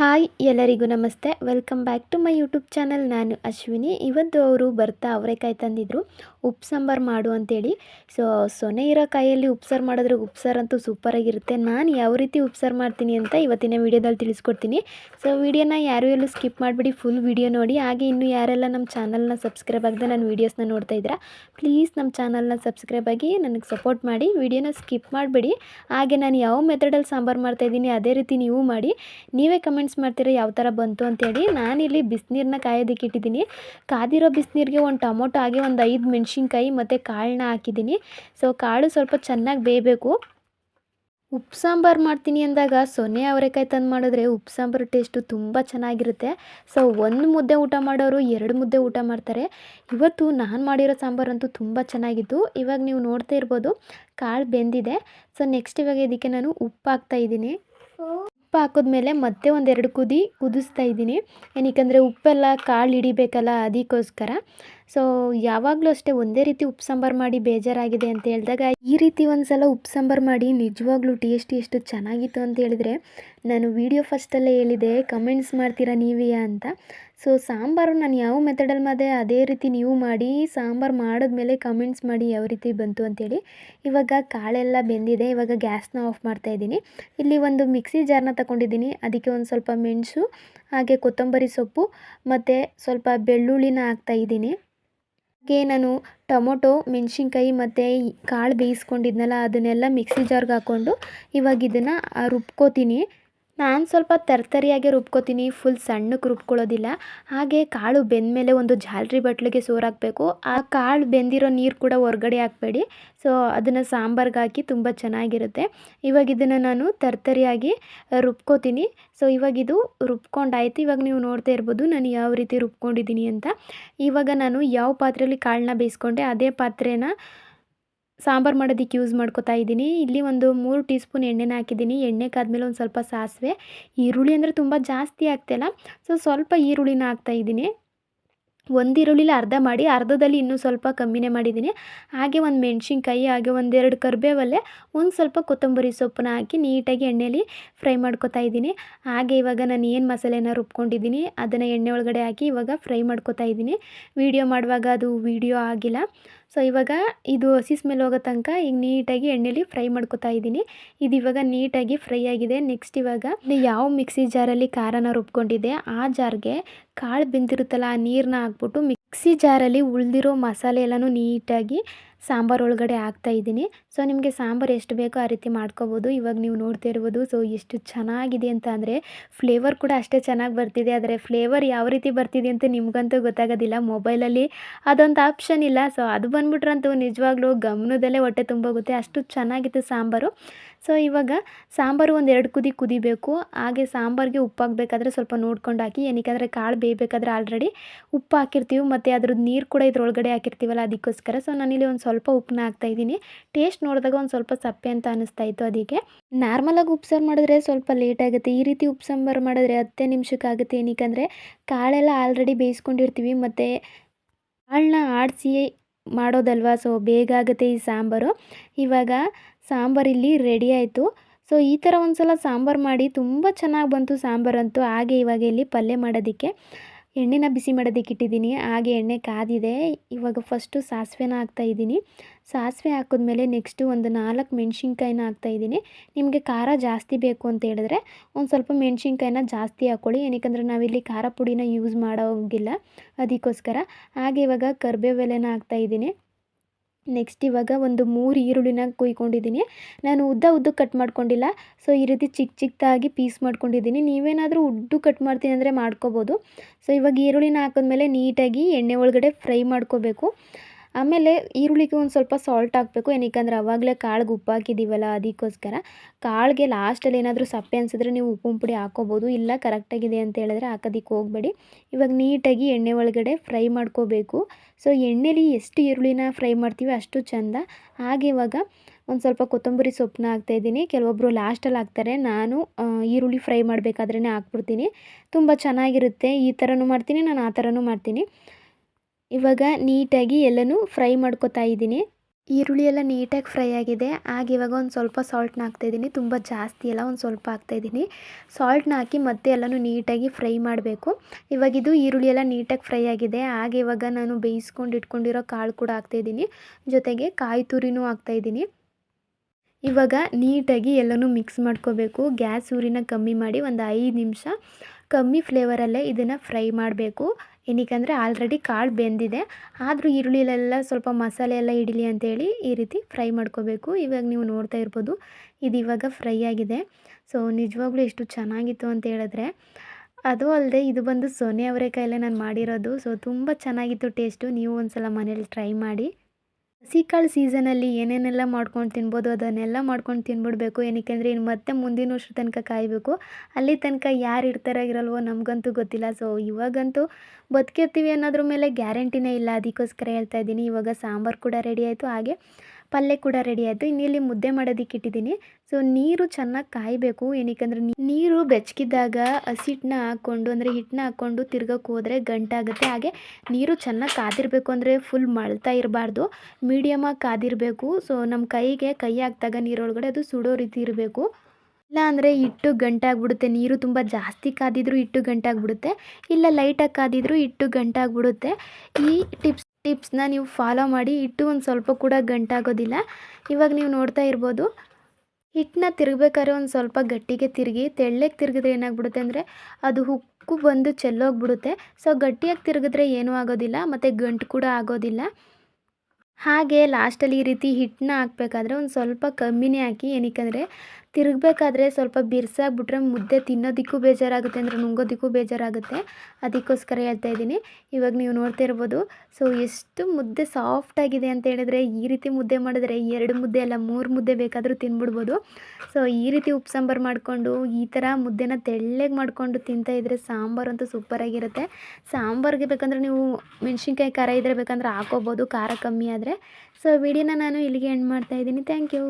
Hi ಎಲ್ಲರಿಗೂ ನಮಸ್ತೆ. Welcome back to my YouTube channel ನಾನು ಅಶ್ವಿನಿ. ಇವತ್ತು ಅವರು ಬರ್ತಾ ಅವರೇಕಾಯಿ ತಂದಿದ್ರು. ಉಪ್ಪು ಸಾಂಬಾರು ಮಾಡು ಅಂತೇಳಿ. ಸೊ ಸೊನೆ ಇರೋ ಕಾಯಲ್ಲಿ ಉಪ್ಸಾರು ಮಾಡಿದ್ರೆ ಉಪ್ಸಾರು ಅಂತೂ ಸೂಪರಾಗಿರುತ್ತೆ ನಾನು ಯಾವ ರೀತಿ ಉಪ್ಸಾರು ಮಾಡ್ತೀನಿ ಅಂತ ಇವತ್ತಿನ ವೀಡಿಯೋದಲ್ಲಿ ತಿಳಿಸ್ಕೊಡ್ತೀನಿ. ಸೊ ವೀಡಿಯೋನ ಯಾರು ಎಲ್ಲೂ ಸ್ಕಿಪ್ ಮಾಡಿಬಿಡಿ. ಫುಲ್ ವೀಡಿಯೋ ನೋಡಿ. ಹಾಗೆ ಇನ್ನು ಯಾರೆಲ್ಲ ನಮ್ಮ ಚಾನಲ್ನ ಸಬ್ಸ್ಕ್ರೈಬ್ ಆಗದೆ ನನ್ನ ವೀಡಿಯೋಸ್ನ ನೋಡ್ತಾ ಇದ್ದೀರಾ ಪ್ಲೀಸ್ ನಮ್ಮ ಚಾನಲ್ನ ಸಬ್ಸ್ಕ್ರೈಬ್ ಆಗಿ ನನಗೆ ಸಪೋರ್ಟ್ ಮಾಡಿ. ವೀಡಿಯೋನ ಸ್ಕಿಪ್ ಮಾಡಿಬಿಡಿ. ಹಾಗೆ ನಾನು ಯಾವ ಮೆಥಡಲ್ಲಿ ಸಾಂಬಾರು ಮಾಡ್ತಾಯಿದ್ದೀನಿ ಅದೇ ರೀತಿ ನೀವು ಮಾಡಿ. ನೀವೇ ಕಮೆಂಟ್ಸ್ ಮಾಡ್ತೀರಾ ಯಾವ ಥರ ಬಂತು ಅಂತೇಳಿ, ನಾನಿಲ್ಲಿ ಬಿಸಿನೀರನ್ನ ಕಾಯೋದಕ್ಕೆ ಇಟ್ಟಿದ್ದೀನಿ. ಕಾದಿರೋ ಬಿಸಿನೀರಿಗೆ ಒಂದು ಟೊಮೊಟೊ, ಹಾಗೆ ಒಂದು ಐದು ಮೆಣಸಿನ್ಕಾಯಿ ಮತ್ತು ಕಾಳನ್ನ ಹಾಕಿದ್ದೀನಿ. ಸೊ ಕಾಳು ಸ್ವಲ್ಪ ಚೆನ್ನಾಗಿ ಬೇಯಬೇಕು. ಉಪ್ಪು ಸಾಂಬಾರು ಮಾಡ್ತೀನಿ ಅಂದಾಗ ಸೊನ್ನೆ ಅವರೆಕಾಯಿ ತಂದು ಮಾಡಿದ್ರೆ ಉಪ್ಪು ಸಾಂಬಾರು ಟೇಸ್ಟು ತುಂಬ ಚೆನ್ನಾಗಿರುತ್ತೆ. ಸೊ ಒಂದು ಮುದ್ದೆ ಊಟ ಮಾಡೋರು ಎರಡು ಮುದ್ದೆ ಊಟ ಮಾಡ್ತಾರೆ. ಇವತ್ತು ನಾನು ಮಾಡಿರೋ ಸಾಂಬಾರಂತೂ ತುಂಬ ಚೆನ್ನಾಗಿತ್ತು. ಇವಾಗ ನೀವು ನೋಡ್ತಾ ಇರ್ಬೋದು, ಕಾಳು ಬೆಂದಿದೆ. ಸೊ ನೆಕ್ಸ್ಟ್ ಇವಾಗ ಇದಕ್ಕೆ ನಾನು ಉಪ್ಪು ಹಾಕ್ತಾಯಿದ್ದೀನಿ ಉಪ್ಪು ಹಾಕಿದ್ಮೇಲೆ ಮತ್ತೆ ಒಂದೆರಡು ಕುದಿ ಕುದಿಸ್ತಾ ಇದ್ದೀನಿ. ಏನಕ್ಕೆಂದರೆ ಉಪ್ಪೆಲ್ಲ ಕಾಳು ಹಿಡಿಬೇಕಲ್ಲ ಅದಕ್ಕೋಸ್ಕರ. ಸೊ ಯಾವಾಗಲೂ ಅಷ್ಟೇ ಒಂದೇ ರೀತಿ ಉಪ್ಪು ಸಾಂಬಾರು ಮಾಡಿ ಬೇಜಾರಾಗಿದೆ ಅಂತ ಹೇಳಿದಾಗ ಈ ರೀತಿ ಒಂದು ಸಲ ಉಪ್ಪು ಸಾಂಬಾರು ಮಾಡಿ ನಿಜವಾಗ್ಲೂ ಟೇಸ್ಟ್ ಎಷ್ಟು ಚೆನ್ನಾಗಿತ್ತು ಅಂತ ಹೇಳಿದರೆ ನಾನು ವೀಡಿಯೋ ಫಸ್ಟಲ್ಲೇ ಹೇಳಿದೆ, ಕಮೆಂಟ್ಸ್ ಮಾಡ್ತೀರಾ ನೀವೇ ಅಂತ. ಸೊ, ಸಾಂಬಾರು ನಾನು ಯಾವ ಮೆಥಡಲ್ಲಿ ಮಾಡಿದೆ, ಅದೇ ರೀತಿ ನೀವು ಮಾಡಿ, ಸಾಂಬಾರು ಮಾಡಿದ್ಮೇಲೆ ಕಮೆಂಟ್ಸ್ ಮಾಡಿ ಯಾವ ರೀತಿ ಬಂತು ಅಂತೇಳಿ. ಇವಾಗ ಕಾಳೆಲ್ಲ ಬೆಂದಿದೆ, ಇವಾಗ ಗ್ಯಾಸ್ನ ಆಫ್ ಮಾಡ್ತಾ ಇದ್ದೀನಿ. ಇಲ್ಲಿ ಒಂದು ಮಿಕ್ಸಿ ಜಾರ್ನ ತಗೊಂಡಿದ್ದೀನಿ, ಅದಕ್ಕೆ ಒಂದು ಸ್ವಲ್ಪ ಮೆಣಸು, ಹಾಗೆ ಕೊತ್ತಂಬರಿ ಸೊಪ್ಪು, ಮತ್ತು ಸ್ವಲ್ಪ ಬೆಳ್ಳುಳ್ಳಿನ ಹಾಕ್ತಾಯಿದ್ದೀನಿ ಹಾಗೆ ನಾನು ಟೊಮೊಟೊ, ಮೆಣಸಿನ್ಕಾಯಿ ಮತ್ತು ಕಾಳು ಬೇಯಿಸ್ಕೊಂಡಿದ್ನಲ್ಲ, ಅದನ್ನೆಲ್ಲ ಮಿಕ್ಸಿ ಜಾರ್ಗೆ ಹಾಕ್ಕೊಂಡು ಇವಾಗ ಇದನ್ನು ರುಬ್ಕೋತೀನಿ. ನಾನು ಸ್ವಲ್ಪ ತರ್ತರಿಯಾಗೆ ರುಬ್ಕೋತೀನಿ ಫುಲ್ ಸಣ್ಣಕ್ಕೆ ರುಬ್ಕೊಳ್ಳೋದಿಲ್ಲ. ಹಾಗೆ ಕಾಳು ಬೆಂದಮೇಲೆ ಒಂದು ಜಾಲರಿ ಬಟ್ಲಿಗೆ ಸೋರಾಕಬೇಕು. ಆ ಕಾಳು ಬೆಂದಿರೋ ನೀರು ಕೂಡ ಹೊರಗಡೆ ಹಾಕಬೇಡಿ. ಸೊ ಅದನ್ನು ಸಾಂಬಾರ್ಗೆ ಹಾಕಿ ತುಂಬ ಚೆನ್ನಾಗಿರುತ್ತೆ. ಇವಾಗ ಇದನ್ನು ನಾನು ತರ್ತರಿಯಾಗಿ ರುಬ್ಕೋತೀನಿ. ಸೊ ಇವಾಗ ಇದು ರುಬ್ಕೊಂಡಾಯ್ತು. ಇವಾಗ ನೀವು ನೋಡ್ತಾ ಇರ್ಬೋದು ನಾನು ಯಾವ ರೀತಿ ರುಬ್ಕೊಂಡಿದ್ದೀನಿ ಅಂತ. ಇವಾಗ ನಾನು ಯಾವ ಪಾತ್ರೆಯಲ್ಲಿ ಕಾಳನ್ನ ಬೇಯಿಸ್ಕೊಂಡೆ, ಅದೇ ಪಾತ್ರೆನ ಸಾಂಬಾರು ಮಾಡೋದಕ್ಕೆ ಯೂಸ್ ಮಾಡ್ಕೋತಾ ಇದ್ದೀನಿ. ಇಲ್ಲಿ ಒಂದು ಮೂರು ಟೀ ಸ್ಪೂನ್ ಎಣ್ಣೆನ ಹಾಕಿದ್ದೀನಿ. ಎಣ್ಣೆ ಕಾದ್ಮೇಲೆ ಒಂದು ಸ್ವಲ್ಪ ಸಾಸಿವೆ. ಈರುಳ್ಳಿ ಅಂದರೆ ತುಂಬ ಜಾಸ್ತಿ ಆಗ್ತಾಯಿಲ್ಲ ಸೊ ಸ್ವಲ್ಪ ಈರುಳ್ಳಿನ ಹಾಕ್ತಾಯಿದ್ದೀನಿ ಒಂದು ಈರುಳ್ಳಿಲಿ ಅರ್ಧ ಮಾಡಿ, ಅರ್ಧದಲ್ಲಿ ಇನ್ನೂ ಸ್ವಲ್ಪ ಕಮ್ಮಿನೇ ಮಾಡಿದ್ದೀನಿ. ಹಾಗೆ ಒಂದು ಮೆಣಸಿನ್ಕಾಯಿ, ಹಾಗೆ ಒಂದೆರಡು ಕರಿಬೇವಲ್ಲೇ ಒಂದು ಸ್ವಲ್ಪ ಕೊತ್ತಂಬರಿ ಸೊಪ್ಪನ್ನ ಹಾಕಿ ನೀಟಾಗಿ ಎಣ್ಣೆಯಲ್ಲಿ ಫ್ರೈ ಮಾಡ್ಕೊತಾ ಇದ್ದೀನಿ. ಹಾಗೆ ಇವಾಗ ನಾನು ಏನು ಮಸಾಲೆನ ರುಬ್ಕೊಂಡಿದ್ದೀನಿ, ಅದನ್ನು ಎಣ್ಣೆ ಒಳಗಡೆ ಹಾಕಿ ಇವಾಗ ಫ್ರೈ ಮಾಡ್ಕೊತಾ ಇದ್ದೀನಿ. ವೀಡಿಯೋ ಮಾಡುವಾಗ ಅದು ವೀಡಿಯೋ ಆಗಿಲ್ಲ. ಸೊ ಇವಾಗ ಇದು ಹಸಿ ಸ್ಮೆಲ್ ಹೋಗೋ ತನಕ ಈಗ ನೀಟಾಗಿ ಎಣ್ಣೆಲಿ ಫ್ರೈ ಮಾಡ್ಕೊತಾ ಇದ್ದೀನಿ. ಇದು ಇವಾಗ ನೀಟಾಗಿ ಫ್ರೈ ಆಗಿದೆ. ನೆಕ್ಸ್ಟ್ ಇವಾಗ ಯಾವ ಮಿಕ್ಸಿ ಜಾರಲ್ಲಿ ಖಾರನ ರುಬ್ಕೊಂಡಿದೆ ಆ ಜಾರ್ಗೆ ಕಾಳು ಬೆಂದಿರುತ್ತಲ್ಲ ಆ ನೀರನ್ನ ಹಾಕ್ಬಿಟ್ಟು ಮಿಕ್ಸಿ ಜಾರಲ್ಲಿ ಉಳಿದಿರೋ ಮಸಾಲೆ ಎಲ್ಲನೂ ನೀಟಾಗಿ ಸಾಂಬಾರು ಒಳಗಡೆ ಹಾಕ್ತಾಯಿದ್ದೀನಿ ಸೊ ನಿಮಗೆ ಸಾಂಬಾರು ಎಷ್ಟು ಬೇಕೋ ಆ ರೀತಿ ಮಾಡ್ಕೋಬೋದು. ಇವಾಗ ನೀವು ನೋಡ್ತಾ ಇರ್ಬೋದು. ಸೊ ಎಷ್ಟು ಚೆನ್ನಾಗಿದೆ ಅಂತ ಅಂದರೆ ಫ್ಲೇವರ್ ಕೂಡ ಅಷ್ಟೇ ಚೆನ್ನಾಗಿ ಬರ್ತಿದೆ. ಆದರೆ ಫ್ಲೇವರ್ ಯಾವ ರೀತಿ ಬರ್ತಿದೆ ಅಂತ ನಿಮಗಂತೂ ಗೊತ್ತಾಗೋದಿಲ್ಲ. ಮೊಬೈಲಲ್ಲಿ ಅದೊಂದು ಆಪ್ಷನ್ ಇಲ್ಲ. ಸೊ ಅದು ಬಂದುಬಿಟ್ರಂತೂ ನಿಜವಾಗ್ಲೂ ಗಮನದಲ್ಲೇ ಹೊಟ್ಟೆ ತುಂಬೋಗುತ್ತೆ. ಅಷ್ಟು ಚೆನ್ನಾಗಿತ್ತು ಸಾಂಬಾರು. ಸೊ ಇವಾಗ ಸಾಂಬಾರು ಒಂದು ಎರಡು ಕುದಿ ಕುದಿಬೇಕು. ಹಾಗೆ ಸಾಂಬಾರಿಗೆ ಉಪ್ಪು ಹಾಕಬೇಕಾದ್ರೆ ಸ್ವಲ್ಪ ನೋಡ್ಕೊಂಡು ಹಾಕಿ. ಏನಕ್ಕೆ ಕಾಳು ಬೇಯಬೇಕಾದ್ರೆ ಆಲ್ರೆಡಿ ಉಪ್ಪು ಹಾಕಿರ್ತೀವಿ. ಮತ್ತು ಅದ್ರದ್ದು ನೀರು ಕೂಡ ಇದ್ರೊಳಗಡೆ ಹಾಕಿರ್ತೀವಲ್ಲ, ಅದಕ್ಕೋಸ್ಕರ. ಸೊ ನಾನಿಲ್ಲಿ ಒಂದು ಸ್ವಲ್ಪ ಉಪ್ಪನ್ನ ಹಾಕ್ತಾಯಿದ್ದೀನಿ ಟೇಸ್ಟ್ ನೋಡಿದಾಗ ಒಂದು ಸ್ವಲ್ಪ ಸಪ್ಪೆ ಅಂತ ಅನಿಸ್ತಾ ಇತ್ತು ಅದಕ್ಕೆ. ನಾರ್ಮಲಾಗಿ ಉಪ್ಸಾರು ಮಾಡಿದ್ರೆ ಸ್ವಲ್ಪ ಲೇಟ್ ಆಗುತ್ತೆ. ಈ ರೀತಿ ಉಪ್ಸಾಂಬಾರು ಮಾಡಿದ್ರೆ ಹತ್ತೇ ನಿಮಿಷಕ್ಕಾಗುತ್ತೆ ಏನಕ್ಕೆ ಕಾಳೆಲ್ಲ ಆಲ್ರೆಡಿ ಬೇಯಿಸ್ಕೊಂಡಿರ್ತೀವಿ ಮತ್ತು ಕಾಳನ್ನ ಆಡಿಸಿ ಮಾಡೋದಲ್ವಾ ಸೊ ಬೇಗ ಆಗುತ್ತೆ ಈ ಸಾಂಬಾರು. ಇವಾಗ ಸಾಂಬಾರು ಇಲ್ಲಿ ರೆಡಿ ಆಯಿತು. ಸೊ ಈ ಥರ ಒಂದು ಸಲ ಸಾಂಬಾರು ಮಾಡಿ ತುಂಬ ಚೆನ್ನಾಗಿ ಬಂತು ಸಾಂಬಾರಂತೂ. ಹಾಗೆ ಇವಾಗ ಇಲ್ಲಿ ಪಲ್ಯ ಮಾಡೋದಕ್ಕೆ. ಎಣ್ಣೆನ ಬಿಸಿ ಮಾಡೋದಕ್ಕೆ ಇಟ್ಟಿದ್ದೀನಿ. ಹಾಗೆ ಎಣ್ಣೆ ಕಾದಿದೆ. ಇವಾಗ ಫಸ್ಟು ಸಾಸಿವೆನ ಹಾಕ್ತಾಯಿದ್ದೀನಿ ಸಾಸಿವೆ ಹಾಕಿದ್ಮೇಲೆ ನೆಕ್ಸ್ಟು ಒಂದು ನಾಲ್ಕು ಮೆಣಸಿನ್ಕಾಯಿನ ಹಾಕ್ತಾಯಿದ್ದೀನಿ ನಿಮಗೆ ಖಾರ ಜಾಸ್ತಿ ಬೇಕು ಅಂತ ಹೇಳಿದ್ರೆ ಒಂದು ಸ್ವಲ್ಪ ಮೆಣಸಿನ್ಕಾಯಿನ ಜಾಸ್ತಿ ಹಾಕ್ಕೊಳ್ಳಿ ಏನಕ್ಕೆ ನಾವಿಲ್ಲಿ ಖಾರ ಪುಡಿನ ಯೂಸ್ ಮಾಡೋಂಗಿಲ್ಲ ಅದಕ್ಕೋಸ್ಕರ. ಹಾಗೆ ಇವಾಗ ಕರಿಬೇವೆಲೆನ ಹಾಕ್ತಾಯಿದ್ದೀನಿ ನೆಕ್ಸ್ಟ್ ಇವಾಗ ಒಂದು ಮೂರು ಈರುಳ್ಳಿನ ಕುಯ್ಕೊಂಡಿದ್ದೀನಿ. ನಾನು ಉದ್ದ ಉದ್ದಕ್ಕೆ ಕಟ್ ಮಾಡ್ಕೊಂಡಿಲ್ಲ. ಸೊ ಈ ರೀತಿ ಚಿಕ್ಕ ಚಿಕ್ಕದಾಗಿ ಪೀಸ್ ಮಾಡ್ಕೊಂಡಿದ್ದೀನಿ. ನೀವೇನಾದರೂ ಉದ್ದು ಕಟ್ ಮಾಡ್ತೀನಿ ಅಂದರೆ ಮಾಡ್ಕೋಬೋದು. ಸೊ ಇವಾಗ ಈರುಳ್ಳಿನ ಹಾಕಿದ್ಮೇಲೆ ನೀಟಾಗಿ ಎಣ್ಣೆ ಒಳಗಡೆ ಫ್ರೈ ಮಾಡ್ಕೋಬೇಕು. ಆಮೇಲೆ ಈರುಳ್ಳಿಗೆ ಒಂದು ಸ್ವಲ್ಪ ಸಾಲ್ಟ್ ಹಾಕಬೇಕು. ಏನಕ್ಕಂದ್ರೆ ಆವಾಗಲೇ ಕಾಳಿಗೆ ಉಪ್ಪು ಹಾಕಿದ್ದೀವಲ್ಲ ಅದಕ್ಕೋಸ್ಕರ. ಕಾಳಿಗೆ ಲಾಸ್ಟಲ್ಲಿ ಏನಾದರೂ ಸಪ್ಪೆ ಅನಿಸಿದ್ರೆ ನೀವು ಉಪ್ಪು ಪುಡಿ ಹಾಕ್ಕೋಬೋದು ಇಲ್ಲ ಕರೆಕ್ಟಾಗಿದೆ ಅಂತ ಹೇಳಿದ್ರೆ ಹಾಕೋದಕ್ಕೆ ಹೋಗಬೇಡಿ. ಇವಾಗ ನೀಟಾಗಿ ಎಣ್ಣೆ ಒಳಗಡೆ ಫ್ರೈ ಮಾಡ್ಕೋಬೇಕು. ಸೊ ಎಣ್ಣೆಲಿ ಎಷ್ಟು ಈರುಳ್ಳಿನ ಫ್ರೈ ಮಾಡ್ತೀವಿ ಅಷ್ಟು ಚೆಂದ. ಹಾಗೆ ಇವಾಗ ಒಂದು ಸ್ವಲ್ಪ ಕೊತ್ತಂಬರಿ ಸೊಪ್ಪನ್ನ ಹಾಕ್ತಾಯಿದ್ದೀನಿ ಕೆಲವೊಬ್ಬರು ಲಾಸ್ಟಲ್ಲಿ ಹಾಕ್ತಾರೆ. ನಾನು ಈರುಳ್ಳಿ ಫ್ರೈ ಮಾಡಬೇಕಾದ್ರೇ ಹಾಕ್ಬಿಡ್ತೀನಿ. ತುಂಬ ಚೆನ್ನಾಗಿರುತ್ತೆ. ಈ ಥರನೂ ಮಾಡ್ತೀನಿ, ನಾನು ಆ ಥರನೂ ಮಾಡ್ತೀನಿ. ಇವಾಗ ನೀಟಾಗಿ ಎಲ್ಲನೂ ಫ್ರೈ ಮಾಡ್ಕೊತಾ ಇದ್ದೀನಿ. ಈರುಳ್ಳಿ ಎಲ್ಲ ನೀಟಾಗಿ ಫ್ರೈ ಆಗಿದೆ. ಆಗ ಇವಾಗ ಒಂದು ಸ್ವಲ್ಪ ಸಾಲ್ಟ್ನ ಹಾಕ್ತಾಯಿದ್ದೀನಿ ತುಂಬ ಜಾಸ್ತಿ ಎಲ್ಲ ಒಂದು ಸ್ವಲ್ಪ ಹಾಕ್ತಾಯಿದ್ದೀನಿ ಸಾಲ್ಟ್ನ ಹಾಕಿ ಮತ್ತೆ ಎಲ್ಲನೂ ನೀಟಾಗಿ ಫ್ರೈ ಮಾಡಬೇಕು. ಇವಾಗ ಇದು ಈರುಳ್ಳಿ ಎಲ್ಲ ನೀಟಾಗಿ ಫ್ರೈ ಆಗಿದೆ. ಆಗ ಇವಾಗ ನಾನು ಬೇಯಿಸ್ಕೊಂಡು ಇಟ್ಕೊಂಡಿರೋ ಕಾಳು ಕೂಡ ಹಾಕ್ತಾಯಿದ್ದೀನಿ ಜೊತೆಗೆ ಕಾಯಿ ತುರಿನೂ ಹಾಕ್ತಾಯಿದ್ದೀನಿ ಇವಾಗ ನೀಟಾಗಿ ಎಲ್ಲನೂ ಮಿಕ್ಸ್ ಮಾಡ್ಕೋಬೇಕು. ಗ್ಯಾಸ್ ಊರಿನ ಕಮ್ಮಿ ಮಾಡಿ ಒಂದು ಐದು ನಿಮಿಷ ಕಮ್ಮಿ ಫ್ಲೇವರಲ್ಲೇ ಇದನ್ನು ಫ್ರೈ ಮಾಡಬೇಕು. ಏನಕ್ಕಂದರೆ ಆಲ್ರೆಡಿ ಕಾಳು ಬೆಂದಿದೆ. ಆದರೂ ಈರುಳ್ಳಿಲೆಲ್ಲ ಸ್ವಲ್ಪ ಮಸಾಲೆ ಎಲ್ಲ ಹಿಡಿಲಿ ಅಂತೇಳಿ ಈ ರೀತಿ ಫ್ರೈ ಮಾಡ್ಕೋಬೇಕು. ಇವಾಗ ನೀವು ನೋಡ್ತಾ ಇರ್ಬೋದು ಇದು ಇವಾಗ ಫ್ರೈ ಆಗಿದೆ. ಸೊ ನಿಜವಾಗ್ಲೂ ಎಷ್ಟು ಚೆನ್ನಾಗಿತ್ತು ಅಂತ ಹೇಳಿದ್ರೆ, ಅದು ಅಲ್ಲದೆ ಇದು ಬಂದು ಸೊನೆ ಅವರೆಕಾಯಲ್ಲೇ ನಾನು ಮಾಡಿರೋದು. ಸೊ ತುಂಬ ಚೆನ್ನಾಗಿತ್ತು ಟೇಸ್ಟು ನೀವು ಒಂದು ಸಲ ಮನೇಲಿ ಟ್ರೈ ಮಾಡಿ. ಹಸಿಕಾಳು ಸೀಸನಲ್ಲಿ ಏನೇನೆಲ್ಲ ಮಾಡ್ಕೊಂಡು ತಿನ್ಬೋದು, ಅದನ್ನೆಲ್ಲ ಮಾಡ್ಕೊಂಡು ತಿನ್ಬಿಡ್ಬೇಕು. ಏನಕ್ಕೆ ಇನ್ನು ಮತ್ತೆ ಮುಂದಿನ ವರ್ಷ ತನಕ ಕಾಯಬೇಕು. ಅಲ್ಲಿ ತನಕ ಯಾರು ಇರ್ತಾರೋ ಇರಲ್ವೋ ನಮಗಂತೂ ಗೊತ್ತಿಲ್ಲ. ಸೊ ಇವಾಗಂತೂ ಬದುಕಿರ್ತೀವಿ ಅನ್ನೋದ್ರ ಮೇಲೆ ಗ್ಯಾರಂಟಿನೇ ಇಲ್ಲ. ಅದಕ್ಕೋಸ್ಕರ ಹೇಳ್ತಾ ಇದ್ದೀನಿ. ಇವಾಗ ಸಾಂಬಾರು ಕೂಡ ರೆಡಿ ಆಯಿತು. ಹಾಗೆ ಪಲ್ಯ ಕೂಡ ರೆಡಿ ಆಯಿತು. ಇನ್ನು ಇಲ್ಲಿ ಮುದ್ದೆ ಮಾಡೋದಕ್ಕೆ ಇಟ್ಟಿದ್ದೀನಿ. ಸೊ ನೀರು ಚೆನ್ನಾಗಿ ಕಾಯಬೇಕು. ಏನಕ್ಕಂದ್ರೆ ನೀರು ಬೆಚ್ಚಗಿದ್ದಾಗ ಹಸಿಟ್ಟನ್ನ ಹಾಕ್ಕೊಂಡು, ಅಂದರೆ ಹಿಟ್ಟನ್ನ ಹಾಕ್ಕೊಂಡು ತಿರ್ಗಕ್ಕೆ ಹೋದರೆ ಗಂಟಾಗುತ್ತೆ ಹಾಗೆ ನೀರು ಚೆನ್ನಾಗಿ ಕಾದಿರಬೇಕು ಅಂದರೆ ಫುಲ್ ಮಳ್ತಾ ಇರಬಾರ್ದು. ಮೀಡಿಯಮಾಗಿ ಕಾದಿರಬೇಕು. ಸೊ ನಮ್ಮ ಕೈಗೆ ಕೈ ಹಾಕ್ದಾಗ ನೀರೊಳಗಡೆ ಅದು ಸುಡೋ ರೀತಿ ಇರಬೇಕು. ಇಲ್ಲ ಅಂದರೆ ಹಿಟ್ಟು ಗಂಟಾಗ್ಬಿಡುತ್ತೆ ನೀರು ತುಂಬ ಜಾಸ್ತಿ ಕಾದಿದ್ರೂ ಹಿಟ್ಟು ಗಂಟಾಗ್ಬಿಡುತ್ತೆ ಇಲ್ಲ ಲೈಟಾಗಿ ಕಾದಿದ್ರೂ ಹಿಟ್ಟು ಗಂಟಾಗ್ಬಿಡುತ್ತೆ ಈ ಟಿಪ್ಸ್ ಟಿಪ್ಸ್ನ ನೀವು ಫಾಲೋ ಮಾಡಿ, ಹಿಟ್ಟು ಒಂದು ಸ್ವಲ್ಪ ಕೂಡ ಗಂಟಾಗೋದಿಲ್ಲ. ಇವಾಗ ನೀವು ನೋಡ್ತಾ ಇರ್ಬೋದು, ಹಿಟ್ಟನ್ನ ತಿರುಗಬೇಕಾದ್ರೆ ಒಂದು ಸ್ವಲ್ಪ ಗಟ್ಟಿಗೆ ತಿರುಗಿ, ತೆಳ್ಳಗೆ ತಿರುಗಿದ್ರೆ ಏನಾಗ್ಬಿಡುತ್ತೆ ಅಂದರೆ ಅದು ಹುಕ್ಕು ಬಂದು ಚೆಲ್ಲೋಗ್ಬಿಡುತ್ತೆ. ಸೊ, ಗಟ್ಟಿಯಾಗಿ ತಿರುಗಿದ್ರೆ ಏನೂ ಆಗೋದಿಲ್ಲ, ಮತ್ತು ಗಂಟು ಕೂಡ ಆಗೋದಿಲ್ಲ. ಹಾಗೆ ಲಾಸ್ಟಲ್ಲಿ ಈ ರೀತಿ ಹಿಟ್ಟನ್ನ ಹಾಕ್ಬೇಕಾದ್ರೆ ಒಂದು ಸ್ವಲ್ಪ ಕಮ್ಮಿನೇ ಹಾಕಿ ಏನಕ್ಕಂದರೆ ತಿರುಗಬೇಕಾದ್ರೆ ಸ್ವಲ್ಪ ಬಿರ್ಸಾಗ್ಬಿಟ್ರೆ ಮುದ್ದೆ ತಿನ್ನೋದಕ್ಕೂ ಬೇಜಾರಾಗುತ್ತೆ ಅಂದರೆ ನುಂಗೋದಕ್ಕೂ ಬೇಜಾರಾಗುತ್ತೆ. ಅದಕ್ಕೋಸ್ಕರ ಹೇಳ್ತಾ ಇದ್ದೀನಿ. ಇವಾಗ ನೀವು ನೋಡ್ತಾ ಇರ್ಬೋದು. ಸೊ ಎಷ್ಟು ಮುದ್ದೆ ಸಾಫ್ಟಾಗಿದೆ ಅಂತ ಹೇಳಿದ್ರೆ ಈ ರೀತಿ ಮುದ್ದೆ ಮಾಡಿದ್ರೆ ಎರಡು ಮುದ್ದೆ ಅಲ್ಲ, ಮೂರು ಮುದ್ದೆ ಬೇಕಾದರೂ ತಿನ್ಬಿಡ್ಬೋದು. ಸೊ ಈ ರೀತಿ ಉಪ್ಪು ಸಾಂಬಾರು ಮಾಡಿಕೊಂಡು, ಈ ಥರ ಮುದ್ದೆನ ತೆಳ್ಳಗೆ ಮಾಡಿಕೊಂಡು ತಿಂತಾ ಇದ್ದರೆ ಸಾಂಬಾರು ಅಂತೂ ಸೂಪರಾಗಿರುತ್ತೆ ಸಾಂಬಾರಿಗೆ ಬೇಕಂದ್ರೆ ನೀವು ಮೆಣಸಿನ್ಕಾಯಿ ಖಾರ ಇದ್ರೆ ಬೇಕಂದ್ರೆ ಹಾಕೋಬೋದು, ಖಾರ ಕಮ್ಮಿ ಆದರೆ. ಸೊ ವಿಡಿಯೋನ ನಾನು ಇಲ್ಲಿಗೆ ಎಂಡ್ ಮಾಡ್ತಾಯಿದ್ದೀನಿ ಥ್ಯಾಂಕ್ ಯು